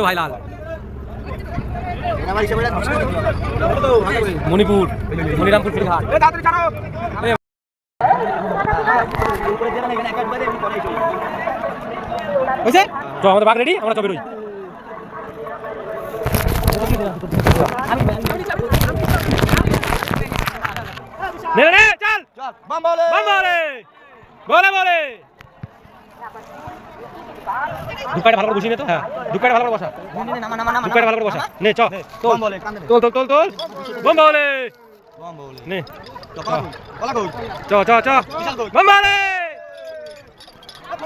তো ভাই লাল। মণিপুর মনিরামপুর ফিরঘাট চ আমাদের বাঘ রেডি আমরা চবে রই নে নে চল। বলে। বলে বলে। দুকাটা ভালো করে বসিয়ে নে তো। হ্যাঁ দুকাটা ভালো করে বসা। দুকাটা ভালো করে বসা। নে চ তোল। তোল তোল তোল তোল। বম বলে বম বলে নে। চ চ চ। বম বলে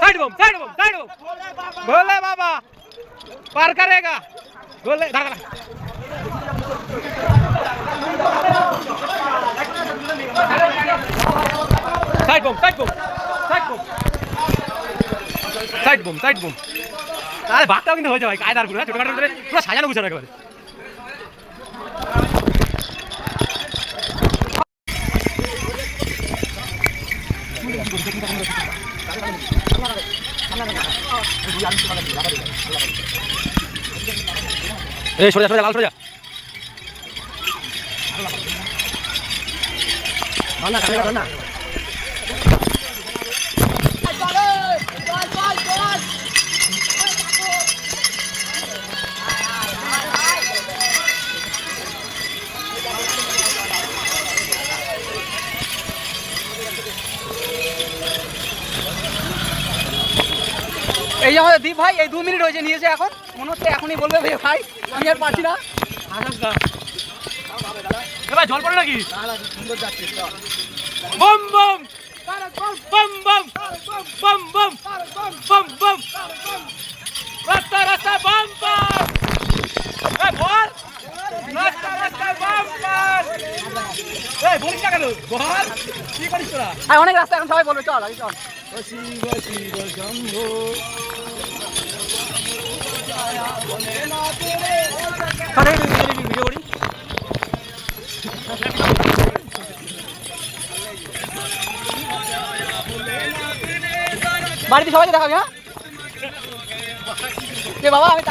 সাইড বম সাইড বম সাইড বম। ভোলে বাবা। পার করেগা। আরে বাঘটাও কিন্তু হয়েছে ভাই, কায়দারগুলো ছোটখাটো করে পুরো সাজানো গুছানো একেবারে। এই, সরে যা লাল যা। না না না এই যে আমাদের দীপ ভাই এই দু মিনিট হয়েছে নিয়েছে এখন। মনে হচ্ছে এখনই বলবে ভাই ভাই আমি আর পারছি না। এবার জল পড়ে নাকি? বম বম। বম বম। বম বম। বম বম। রাস্তা রাস্তা বম বম। বল। অনেক রাস্তা এখন সবাই বলবে চল আমি চল। বাড়িতে সবাইকে দেখাবি হ্যাঁ? বাবা আমি